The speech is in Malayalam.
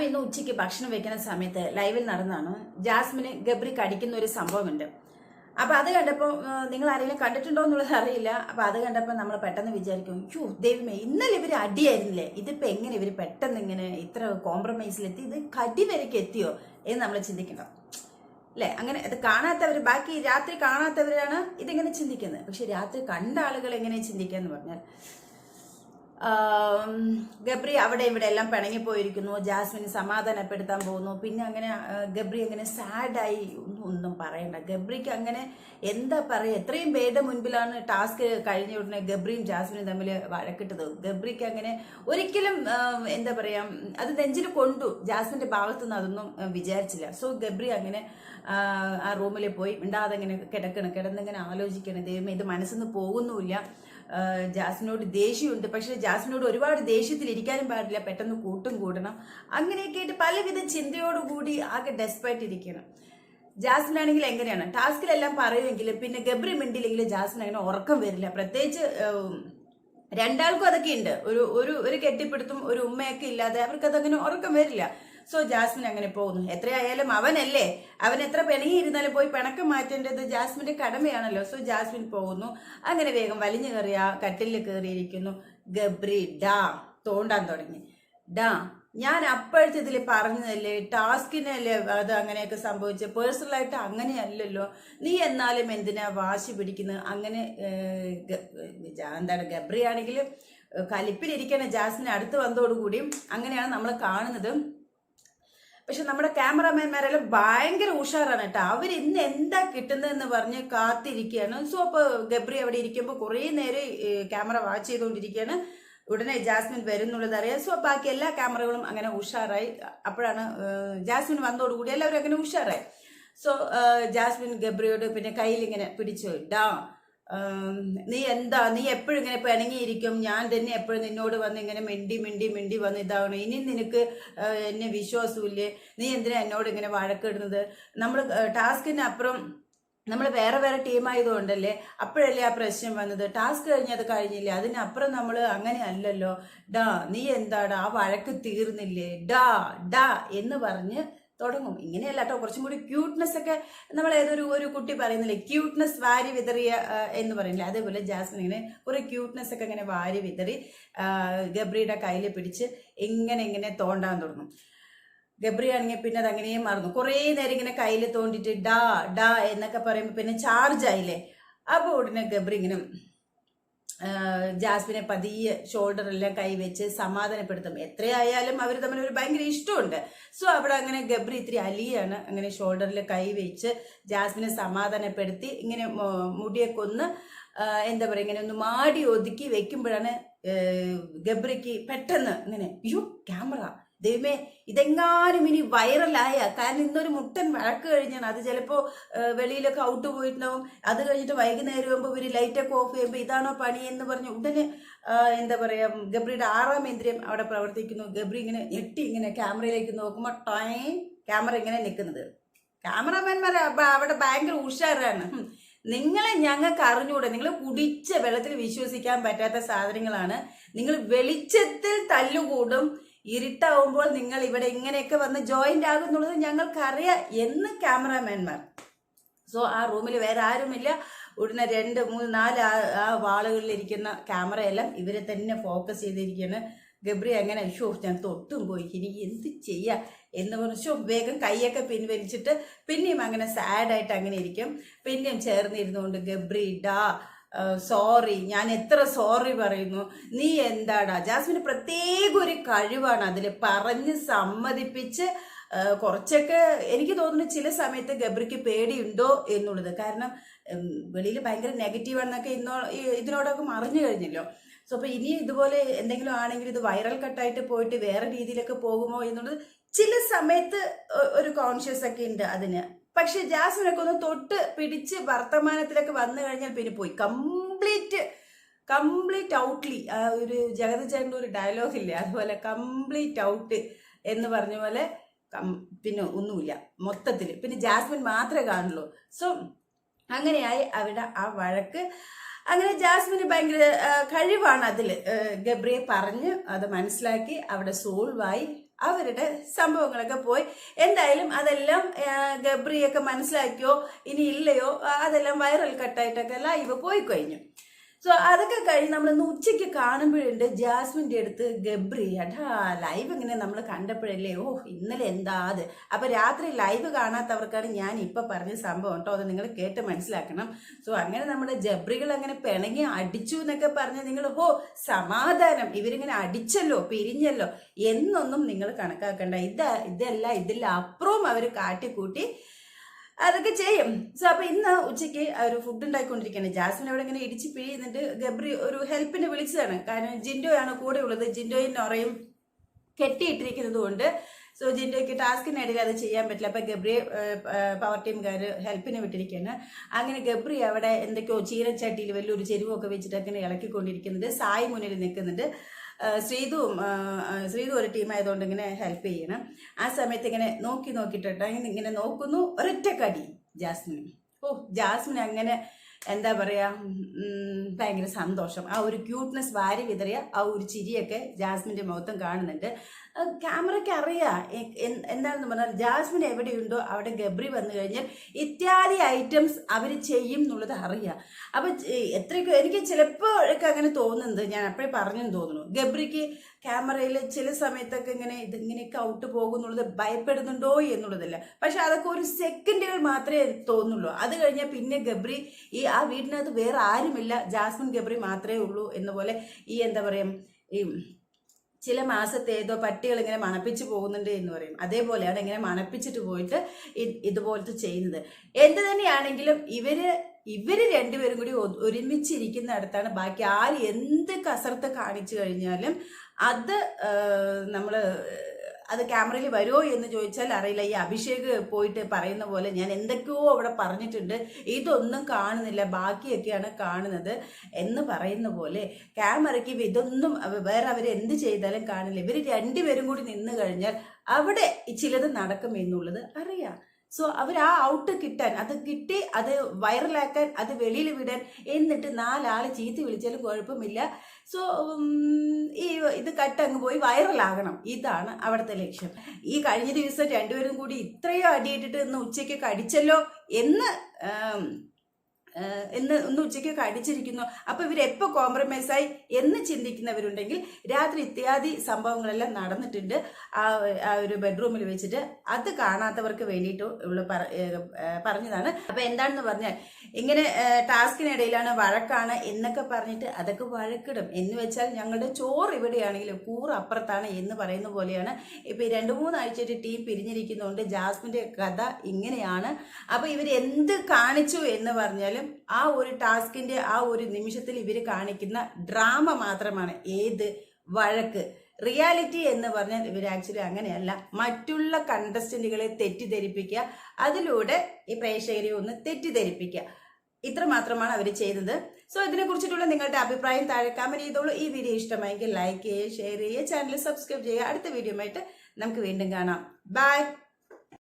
അപ്പൊ ഇന്ന് ഉച്ചയ്ക്ക് ഭക്ഷണം വെക്കുന്ന സമയത്ത് ലൈവിൽ നടന്നാണ് ജാസ്മിന് ഗബ്രി കടിക്കുന്ന ഒരു സംഭവമുണ്ട്. അപ്പൊ അത് കണ്ടപ്പോ നിങ്ങൾ ആരെങ്കിലും കണ്ടിട്ടുണ്ടോ എന്നുള്ളത് അറിയില്ല. അപ്പൊ അത് കണ്ടപ്പോ നമ്മൾ പെട്ടെന്ന് വിചാരിക്കും യോ ദൈവമേ ഇന്നലെ ഇവർ അടിയായിരുന്നില്ലേ? ഇതിപ്പോ എങ്ങനെ ഇവർ പെട്ടെന്ന് ഇങ്ങനെ ഇത്ര കോംപ്രമൈസിലെത്തി ഇത് കടി വരയ്ക്ക് എത്തിയോ? എന്ന് നമ്മൾ ചിന്തിക്കണം. അല്ലെ അങ്ങനെ അത് കാണാത്തവർ ബാക്കി രാത്രി കാണാത്തവരാണ് ഇതിങ്ങനെ ചിന്തിക്കുന്നത്. പക്ഷെ രാത്രി കണ്ട ആളുകൾ എങ്ങനെ ചിന്തിക്കുക എന്ന് പറഞ്ഞാൽ ഗബ്രി അവിടെ ഇവിടെ എല്ലാം പിണങ്ങിപ്പോയിരിക്കുന്നു ജാസ്മിന് സമാധാനപ്പെടുത്താൻ പോകുന്നു. പിന്നെ അങ്ങനെ ഗബ്രി അങ്ങനെ സാഡായി ഒന്നും ഒന്നും പറയണ്ട. ഗബ്രിക്ക് അങ്ങനെ എന്താ പറയുക എത്രയും പേരുടെ മുൻപിലാണ് ടാസ്ക് കഴിഞ്ഞ ഉടനെ ഗബ്രിയും ജാസ്മിനും തമ്മിൽ വഴക്കിട്ടത്. ഗബ്രിക്ക് അങ്ങനെ ഒരിക്കലും എന്താ പറയുക അത് നെഞ്ചിൽ കൊണ്ടു. ജാസ്മിന്റെ ഭാഗത്തു നിന്ന് അതൊന്നും വിചാരിച്ചില്ല. സോ ഗബ്രി അങ്ങനെ ആ, റൂമിൽ പോയി മിണ്ടാതെ ഇങ്ങനെ കിടക്കണം. കിടന്നിങ്ങനെ ആലോചിക്കണം. ദൈവമേ ഇത് മനസ്സിൽ നിന്ന് പോകുന്നുമില്ല. ജാസ്മിനോട് ദേഷ്യമുണ്ട്. പക്ഷെ ജാസ്മിനോട് ഒരുപാട് ദേഷ്യത്തിൽ ഇരിക്കാനും പാടില്ല. പെട്ടെന്ന് കൂട്ടും കൂടണം. അങ്ങനെയൊക്കെ ആയിട്ട് പലവിധ ചിന്തയോടുകൂടി ആകെ ഡെസ്പൈറ്റ് ഇരിക്കണം. ജാസ്മിനാണെങ്കിൽ എങ്ങനെയാണ്? ടാസ്കിലെല്ലാം പറയുമെങ്കിലും പിന്നെ ഗബ്രി മിണ്ടില്ലെങ്കിൽ ജാസ്മിൻ അങ്ങനെ ഉറക്കം വരില്ല. പ്രത്യേകിച്ച് രണ്ടാൾക്കും അതൊക്കെ ഉണ്ട്. ഒരു ഒരു ഒരു കെട്ടിപ്പിടുത്തും ഒരു ഉമ്മയൊക്കെ ഇല്ലാതെ അവർക്ക് അതങ്ങനെ ഉറക്കം വരില്ല. സോ ജാസ്മിൻ അങ്ങനെ പോകുന്നു. എത്രയായാലും അവനല്ലേ? അവൻ എത്ര പിണങ്ങിയിരുന്നാലും പോയി പിണക്കം മാറ്റേണ്ടത് ജാസ്മിന്റെ കടമയാണല്ലോ. സോ ജാസ്മിൻ പോകുന്നു. അങ്ങനെ വേഗം വലിഞ്ഞു കയറി ആ കട്ടിലിൽ കയറിയിരിക്കുന്നു. ഗബ്രി ഡാ തോണ്ടാൻ തുടങ്ങി. ഡാ ഞാൻ അപ്പോഴത്തെ ഇതിൽ പറഞ്ഞതല്ലേ ടാസ്കിനല്ലേ അത് അങ്ങനെയൊക്കെ സംഭവിച്ചത് പേഴ്സണലായിട്ട് അങ്ങനെയല്ലല്ലോ. നീ എന്നാലും എന്തിനാ വാശി പിടിക്കുന്നത് അങ്ങനെ എന്താണ് ഗബ്രി ആണെങ്കിൽ കലിപ്പിലിരിക്കണ ജാസ്മിൻ അടുത്ത് വന്നതോടുകൂടിയും അങ്ങനെയാണ് നമ്മൾ കാണുന്നത്. പക്ഷെ നമ്മുടെ ക്യാമറമാൻമാരെല്ലാം ഭയങ്കര ഉഷാറാണ് കേട്ടോ. അവർ ഇന്ന് എന്താ കിട്ടുന്നതെന്ന് പറഞ്ഞ് കാത്തിരിക്കുകയാണ്. സോ അപ്പോൾ ഗബ്രി അവിടെ ഇരിക്കുമ്പോൾ കുറേ നേരം ക്യാമറ വാച്ച് ചെയ്തുകൊണ്ടിരിക്കുകയാണ്. ഉടനെ ജാസ്മിൻ വരുന്നുള്ളത് അറിയാം. സോ ബാക്കി എല്ലാ ക്യാമറകളും അങ്ങനെ ഉഷാറായി. അപ്പോഴാണ് ജാസ്മിൻ വന്നതോടുകൂടി എല്ലാവരും അങ്ങനെ ഉഷാറായി. സോ ജാസ്മിൻ ഗബ്രിയോട് പിന്നെ കയ്യിൽ ഇങ്ങനെ പിടിച്ചു ഡാ നീ എന്താ നീ എപ്പോഴും ഇങ്ങനെ പിണങ്ങിയിരിക്കും. ഞാൻ തന്നെ എപ്പോഴും നിന്നോട് വന്ന് ഇങ്ങനെ മിണ്ടി മിണ്ടി മിണ്ടി വന്ന് ഇതാവണം. ഇനി നിനക്ക് എന്നെ വിശ്വാസമില്ലേ? നീ എന്തിനാ എന്നോട് ഇങ്ങനെ വഴക്കിടുന്നത്? നമ്മൾ ടാസ്കിന് അപ്പുറം നമ്മൾ വേറെ വേറെ ടീമായതുകൊണ്ടല്ലേ അപ്പോഴല്ലേ ആ പ്രശ്നം വന്നത്? ടാസ്ക് കഴിഞ്ഞ് അത് കഴിഞ്ഞില്ലേ? അതിനപ്പുറം നമ്മൾ അങ്ങനെ അല്ലല്ലോ. ഡാ നീ എന്താടാ? ആ വഴക്ക് തീർന്നില്ലേ? ഡാ ഡാ എന്ന് പറഞ്ഞ് തുടങ്ങും. ഇങ്ങനെയല്ല കേട്ടോ കുറച്ചും കൂടി ക്യൂട്ട്നെസ് ഒക്കെ നമ്മൾ ഏതൊരു ഒരു കുട്ടി പറയുന്നില്ലേ ക്യൂട്ട്നെസ് വാരി വിതറിയ എന്ന് പറയുന്നില്ലേ അതേപോലെ ജാസ്മിൻ ഇങ്ങനെ കുറെ ക്യൂട്ട്നെസ് ഒക്കെ ഇങ്ങനെ വാരി വിതറി ഗബ്രിയുടെ കയ്യിൽ പിടിച്ച് ഇങ്ങനെ ഇങ്ങനെ തോണ്ടാൻ തുടങ്ങും. ഗബ്രി ആണെങ്കിൽ പിന്നെ അത് അങ്ങനെയേ മറന്നു. കുറേ നേരം ഇങ്ങനെ കയ്യിൽ തോണ്ടിട്ട് ഡാ ഡാ എന്നൊക്കെ പറയുമ്പോൾ പിന്നെ ചാർജ് ആയില്ലേ? അപ്പോൾ ഉടനെ ഗബ്രി ഇങ്ങനെ ജാസ്മിനെ പതിയെ ഷോൾഡറെല്ലാം കൈവച്ച് സമാധാനപ്പെടുത്തും. എത്രയായാലും അവർ തമ്മിൽ ഒരു ഭയങ്കര ഇഷ്ടമുണ്ട്. സോ അവിടെ അങ്ങനെ ഗബ്രി ഇത്തിരി അലിയാണ്. അങ്ങനെ ഷോൾഡറിൽ കൈവച്ച് ജാസ്മിനെ സമാധാനപ്പെടുത്തി ഇങ്ങനെ മുടിയെ കൊന്ന് എന്താ പറയുക ഇങ്ങനെ ഒന്ന് മാടി ഒതുക്കി വെക്കുമ്പോഴാണ് ഗബ്രിക്ക് പെട്ടെന്ന് ഇങ്ങനെ അയ്യോ ക്യാമറ ദൈവമേ ഇതെങ്ങാനും ഇനി വൈറലായ കാരണം ഇന്നൊരു മുട്ടൻ വഴക്ക് കഴിഞ്ഞാണ്. അത് ചിലപ്പോൾ വെളിയിലൊക്കെ ഔട്ട് പോയിട്ടുണ്ടാവും. അത് കഴിഞ്ഞിട്ട് വൈകുന്നേരം ആകുമ്പോൾ ഇവർ ലൈറ്റൊക്കെ ഓഫ് ചെയ്യുമ്പോൾ ഇതാണോ പണി എന്ന് പറഞ്ഞ് ഉടനെ എന്താ പറയുക ഗബ്രിയുടെ ആറാം ഇന്ദ്രിയം അവിടെ പ്രവർത്തിക്കുന്നു. ഗബ്രി ഇങ്ങനെ ഞെട്ടി ഇങ്ങനെ ക്യാമറയിലേക്ക് നോക്കുമ്പോൾ ടൈം ക്യാമറ ഇങ്ങനെ നിൽക്കുന്നത്. ക്യാമറാമാൻമാർ അവിടെ ഭയങ്കര ഉഷാറാണ്. നിങ്ങളെ ഞങ്ങൾക്ക് അറിഞ്ഞുകൂടെ നിങ്ങൾ കുടിച്ച വെള്ളത്തിൽ വിശ്വസിക്കാൻ പറ്റാത്ത സാധനങ്ങളാണ്. നിങ്ങൾ വെളിച്ചത്തിൽ തല്ലുകൂടും. ഇരുട്ടാവുമ്പോൾ നിങ്ങൾ ഇവിടെ ഇങ്ങനെയൊക്കെ വന്ന് ജോയിന്റ് ആകുന്നുള്ളത് ഞങ്ങൾക്കറിയാം എന്ന് ക്യാമറാമാൻമാർ സോ ആ റൂമിൽ വേറെ ആരുമില്ല. ഉടനെ രണ്ട് മൂന്ന് നാല് ആ ഇരിക്കുന്ന ക്യാമറയെല്ലാം ഇവരെ തന്നെ ഫോക്കസ് ചെയ്തിരിക്കുകയാണ്. ഗബ്രി അങ്ങനെ ഷോ ഞാൻ തൊട്ടും പോയി. ഇനി എന്ത് ചെയ്യാ? എന്ന് പറഞ്ഞു ഷോ വേഗം കൈയൊക്കെ പിൻവലിച്ചിട്ട് പിന്നെയും അങ്ങനെ സാഡായിട്ട് അങ്ങനെ ഇരിക്കും. പിന്നെയും ചേർന്നിരുന്നുകൊണ്ട് ഗബ്രി ഡാ സോറി ഞാൻ എത്ര സോറി പറയുന്നു. നീ എന്താടാ? ജാസ്മിന് പ്രത്യേക ഒരു കഴിവാണ് അതിൽ പറഞ്ഞ് സമ്മതിപ്പിച്ച് കുറച്ചൊക്കെ എനിക്ക് തോന്നുന്നു ചില സമയത്ത് ഗബ്രിക്ക് പേടിയുണ്ടോ എന്നുള്ളത്. കാരണം വെളിയിൽ ഭയങ്കര നെഗറ്റീവാണെന്നൊക്കെ ഇന്നോ ഇതിനോടൊക്കെ മറിഞ്ഞു കഴിഞ്ഞല്ലോ. സോ അപ്പോൾ ഇനി ഇതുപോലെ എന്തെങ്കിലും ആണെങ്കിൽ ഇത് വൈറൽ കട്ടായിട്ട് പോയിട്ട് വേറെ രീതിയിലൊക്കെ പോകുമോ എന്നുള്ളത് ചില സമയത്ത് ഒരു കോൺഷ്യസ് ഒക്കെ ഉണ്ട് അതിന്. പക്ഷെ ജാസ്മിനൊക്കെ ഒന്ന് തൊട്ട് പിടിച്ച് വർത്തമാനത്തിലൊക്കെ വന്നു കഴിഞ്ഞാൽ പിന്നെ പോയി. കംപ്ലീറ്റ് കംപ്ലീറ്റ് ഔട്ട്ലി ആ ഒരു ജഗത് ചേട്ടന്റെ ഒരു ഡയലോഗ് ഇല്ലേ? അതുപോലെ കംപ്ലീറ്റ് ഔട്ട് എന്ന് പറഞ്ഞ പോലെ പിന്നെ ഒന്നുമില്ല. മൊത്തത്തിൽ പിന്നെ ജാസ്മിൻ മാത്രമേ കാണുള്ളൂ. സോ അങ്ങനെയായി അവിടെ ആ വഴക്ക്. അങ്ങനെ ജാസ്മിന് ഭയങ്കര കഴിവാണ് അതിൽ ഗബ്രിയെ പറഞ്ഞ് അത് മനസ്സിലാക്കി അവിടെ സോൾവായി അവരുടെ സംഭവങ്ങളൊക്കെ പോയി. എന്തായാലും അതെല്ലാം ഗബ്രിയൊക്കെ മനസ്സിലാക്കിയോ ഇനി ഇല്ലയോ അതെല്ലാം വൈറൽ കട്ടായിട്ടൊക്കെ ലൈവ് പോയി കഴിഞ്ഞു. സോ അതൊക്കെ കഴിഞ്ഞ് നമ്മൾ ഇന്ന് ഉച്ചയ്ക്ക് കാണുമ്പോഴുണ്ട് ജാസ്മിന്റെ അടുത്ത് ഗബ്രി അടാ ലൈവ് ഇങ്ങനെ നമ്മൾ കണ്ടപ്പോഴല്ലേ ഓ ഇന്നലെ എന്താ അത്? അപ്പോൾ രാത്രി ലൈവ് കാണാത്തവർക്കാണ് ഞാൻ ഇപ്പോൾ പറഞ്ഞ സംഭവം കേട്ടോ. അത് നിങ്ങൾ കേട്ട് മനസ്സിലാക്കണം. സോ അങ്ങനെ നമ്മുടെ ജബ്രികൾ അങ്ങനെ പിണങ്ങി അടിച്ചു എന്നൊക്കെ പറഞ്ഞ് നിങ്ങൾ ഓ സമാധാനം. ഇവരിങ്ങനെ അടിച്ചല്ലോ പിരിഞ്ഞല്ലോ എന്നൊന്നും നിങ്ങൾ കണക്കാക്കണ്ട. ഇത് ഇതല്ല ഇതിൽ അപ്പുറവും അവർ കാട്ടിക്കൂട്ടി അതൊക്കെ ചെയ്യും. സോ അപ്പൊ ഇന്ന് ഉച്ചയ്ക്ക് ഒരു ഫുഡ് ഉണ്ടാക്കിക്കൊണ്ടിരിക്കുകയാണ് ജാസ്മിൻ അവിടെ ഇങ്ങനെ ഇടിച്ച് പിഴിയുന്നിട്ട് ഗബ്രി ഒരു ഹെൽപ്പിന് വിളിച്ചതാണ്. കാരണം ജിൻഡോയാണ് കൂടെ ഉള്ളത്. ജിൻഡോയും നൊറയും കെട്ടിയിട്ടിരിക്കുന്നത് കൊണ്ട് സോ ജിൻഡോയ്ക്ക് ടാസ്കിനിടയിൽ അത് ചെയ്യാൻ പറ്റില്ല. അപ്പൊ ഗബ്രിയെ പവർ ടീംകാർ ഹെൽപ്പിന് വിട്ടിരിക്കുകയാണ്. അങ്ങനെ ഗബ്രി അവിടെ എന്തൊക്കെയോ ചീരച്ചട്ടിയിൽ വലിയൊരു ചെരുവൊക്കെ വെച്ചിട്ട് അങ്ങനെ ഇളക്കിക്കൊണ്ടിരിക്കുന്നുണ്ട്. സായി മുന്നിൽ നിൽക്കുന്നുണ്ട്. ശ്രീതുവും ശ്രീതു ഒരു ടീമായതുകൊണ്ട് ഇങ്ങനെ ഹെൽപ്പ് ചെയ്യണം. ആ സമയത്ത് ഇങ്ങനെ നോക്കി നോക്കിയിട്ടോ ഇങ്ങനെ നോക്കുന്നു. ഒരൊറ്റക്കടി ജാസ്മിൻ ഓ. ജാസ്മിൻ അങ്ങനെ എന്താ പറയുക ഭയങ്കര സന്തോഷം. ആ ഒരു ക്യൂട്ട്നെസ് വാരി വിതറിയ ആ ഒരു ചിരിയൊക്കെ ജാസ്മിന്റെ മുഖത്തും കാണുന്നുണ്ട്. ക്യാമറയ്ക്ക് അറിയാം എന്താണെന്ന് പറഞ്ഞാൽ ജാസ്മിൻ എവിടെയുണ്ടോ അവിടെ ഗബ്രി വന്നു കഴിഞ്ഞാൽ ഇത്യാദി ഐറ്റംസ് അവർ ചെയ്യും എന്നുള്ളത് അറിയാം. അപ്പം എത്രയൊക്കെ എനിക്ക് ചിലപ്പോഴൊക്കെ അങ്ങനെ തോന്നുന്നത് ഞാൻ അപ്പോഴേ പറഞ്ഞെന്ന് തോന്നുന്നു. ഗബ്രിക്ക് ക്യാമറയിൽ ചില സമയത്തൊക്കെ ഇങ്ങനെ ഇതിങ്ങനെയൊക്കെ ഔട്ട് പോകുന്നുള്ളത് ഭയപ്പെടുന്നുണ്ടോ എന്നുള്ളതല്ല. പക്ഷെ അതൊക്കെ ഒരു സെക്കൻഡുകൾ മാത്രമേ തോന്നുള്ളൂ. അത് കഴിഞ്ഞാൽ പിന്നെ ഗബ്രി ഈ ആ വീടിനകത്ത് വേറെ ആരുമില്ല. ജാസ്മിൻ ഗബ്രി മാത്രമേ ഉള്ളൂ എന്ന പോലെ ഈ എന്താ പറയുക ഈ ചില മാസത്തെ ഏതോ പട്ടികൾ ഇങ്ങനെ മണപ്പിച്ച് പോകുന്നുണ്ട് എന്ന് പറയും. അതേപോലെയാണ് ഇങ്ങനെ മണപ്പിച്ചിട്ട് പോയിട്ട് ഇതുപോലത്തെ ചെയ്യുന്നത്. എന്ത് തന്നെയാണെങ്കിലും ഇവർ ഇവർ രണ്ടുപേരും കൂടി ഒരുമിച്ചിരിക്കുന്നിടത്താണ് ബാക്കി ആര് എന്ത് കസർത്ത് കാണിച്ചു കഴിഞ്ഞാലും അത് നമ്മൾ അത് ക്യാമറയിൽ വരുമോ എന്ന് ചോദിച്ചാൽ അറിയില്ല. ഈ അഭിഷേക് പോയിട്ട് പറയുന്ന പോലെ ഞാൻ എന്തൊക്കെയോ അവിടെ പറഞ്ഞിട്ടുണ്ട്. ഇതൊന്നും കാണുന്നില്ല. ബാക്കിയൊക്കെയാണ് കാണുന്നത് എന്ന് പറയുന്ന പോലെ ക്യാമറയ്ക്ക് ഇതൊന്നും വേറെ അവർ എന്ത് ചെയ്താലും കാണില്ല. ഇവർ രണ്ടുപേരും കൂടി നിന്ന് കഴിഞ്ഞാൽ അവിടെ ചിലത് നടക്കും എന്നുള്ളത് അറിയാം. സോ അവർ ആ ഔട്ട് കിട്ടാൻ അത് കിട്ടി അത് വൈറലാക്കാൻ അത് വെളിയിൽ വിടാൻ എന്നിട്ട് നാലാൾ ചീത്ത വിളിച്ചാലും കുഴപ്പമില്ല. സോ ഈ ഇത് കട്ടങ്ങ് പോയി വൈറലാകണം ഇതാണ് അവിടുത്തെ ലക്ഷ്യം. ഈ കഴിഞ്ഞ ദിവസം രണ്ടുപേരും കൂടി ഇത്രയും അടിയിട്ടിട്ട് ഇന്ന് ഉച്ചയ്ക്ക് കടിച്ചല്ലോ എന്ന് എന്ന് ഒന്ന് ഉച്ചയ്ക്ക് അടിച്ചിരിക്കുന്നു. അപ്പൊ ഇവരെപ്പോ കോംപ്രമൈസ് ആയി എന്ന് ചിന്തിക്കുന്നവരുണ്ടെങ്കിൽ രാത്രി ഇത്യാദി സംഭവങ്ങളെല്ലാം നടന്നിട്ടുണ്ട്. ആ ഒരു ബെഡ്റൂമിൽ വെച്ചിട്ട് അത് കാണാത്തവർക്ക് വേണ്ടിയിട്ട് ഇവൾ പറഞ്ഞതാണ്. അപ്പൊ എന്താണെന്ന് പറഞ്ഞാൽ ഇങ്ങനെ ടാസ്കിനിടയിലാണ് വഴക്കാണ് എന്നൊക്കെ പറഞ്ഞിട്ട് അതൊക്കെ വഴക്കിടും. എന്ന് വെച്ചാൽ ഞങ്ങളുടെ ചോറ് ഇവിടെയാണെങ്കിലും കൂറ് അപ്പുറത്താണ് എന്ന് പറയുന്ന പോലെയാണ്. ഇപ്പൊ രണ്ടു മൂന്നാഴ്ചയായിട്ട് ടീം പിരിഞ്ഞിരിക്കുന്നതുകൊണ്ട് ജാസ്മിന്റെ കഥ ഇങ്ങനെയാണ്. അപ്പൊ ഇവർ എന്ത് കാണിച്ചു എന്ന് പറഞ്ഞാലും ആ ഒരു ടാസ്കിന്റെ ആ ഒരു നിമിഷത്തിൽ ഇവർ കാണിക്കുന്ന ഡ്രാമ മാത്രമാണ് ഏത് വഴക്ക്. റിയാലിറ്റി എന്ന് പറഞ്ഞാൽ ഇവർ ആക്ച്വലി അങ്ങനെയല്ല. മറ്റുള്ള കണ്ടസ്റ്റന്റുകളെ തെറ്റിദ്ധരിപ്പിക്കുക. അതിലൂടെ ഈ പ്രേക്ഷകരെ ഒന്ന് തെറ്റിദ്ധരിപ്പിക്കുക. ഇത്ര മാത്രമാണ് അവർ ചെയ്തത്. സോ ഇതിനെ കുറിച്ചിട്ടുള്ള നിങ്ങളുടെ അഭിപ്രായം താഴെ കമന്റ് ചെയ്തോളൂ. ഈ വീഡിയോ ഇഷ്ടമായെങ്കിൽ ലൈക്ക് ചെയ്യുക ഷെയർ ചെയ്യുക ചാനൽ സബ്സ്ക്രൈബ് ചെയ്യുക. അടുത്ത വീഡിയോ ആയിട്ട് നമുക്ക് വീണ്ടും കാണാം. ബൈ